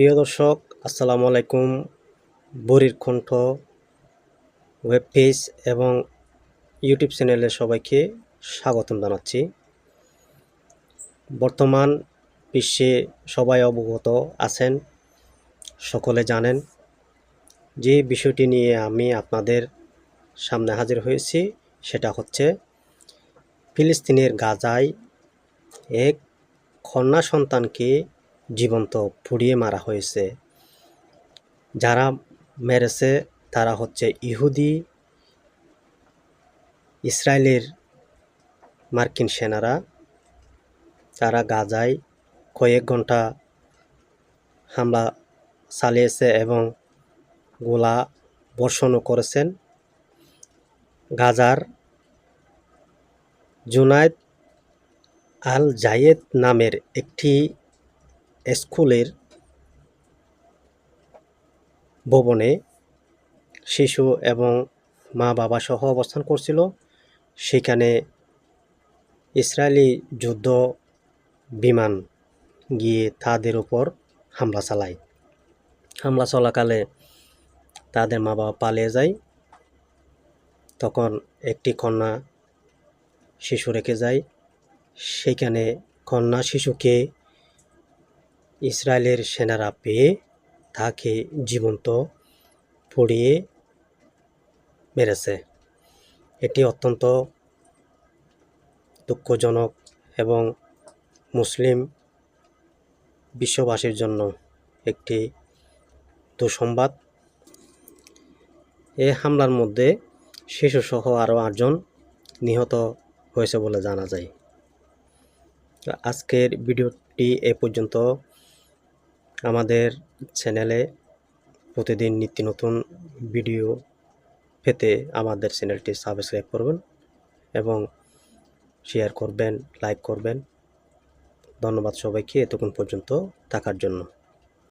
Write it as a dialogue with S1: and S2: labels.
S1: প্রিয় দর্শক, আসসালামু আলাইকুম। বরির কণ্ঠ ওয়েব পেজ এবং ইউটিউব চ্যানেলে সবাইকে স্বাগতম জানাচ্ছি। বর্তমান বিশ্বে সবাই অবগত আছেন, সকলে জানেন। যে বিষয়টি নিয়ে আমি আপনাদের সামনে হাজির হয়েছি, সেটা হচ্ছে ফিলিস্তিনের গাজায় এক কন্যা সন্তানকে জীবন্ত পুড়িয়ে মারা হয়েছে। যারা মেরেছে তারা হচ্ছে ইহুদি, ইসরায়েলের মার্কিন সেনারা। তারা গাজায় কয়েক ঘণ্টা হামলা চালিয়েছে এবং গোলা বর্ষণও করেছেন। গাজার জুনায়দ আল জায়েদ নামের একটি স্কুলের ভবনে শিশু এবং মা বাবা সহ অবস্থান করছিল। সেখানে ইসরায়েলি যুদ্ধ বিমান গিয়ে তাদের উপর হামলা চালায়। হামলা চলাকালে তাদের মা বাবা পালিয়ে যায়। তখন একটি কন্যা শিশু রেখে যায়। সেখানে কন্যা শিশুকে ইসরায়েলের সেনারা পেয়ে তাকে জীবন্ত পুড়িয়ে মেরেছে। এটি অত্যন্ত দুঃখজনক এবং মুসলিম বিশ্ববাসীর জন্য একটি দুঃসংবাদ। এ হামলার মধ্যে শিশুসহ আরও আটজন নিহত হয়েছে বলে জানা যায়। আজকের ভিডিওটি এ পর্যন্ত। আমাদের চ্যানেলে প্রতিদিন নিত্য নতুন ভিডিও পেতে আমাদের চ্যানেলটি সাবস্ক্রাইব করবেন এবং শেয়ার করবেন লাইক করবেন। ধন্যবাদ সবাইকে এতক্ষণ পর্যন্ত থাকার জন্য।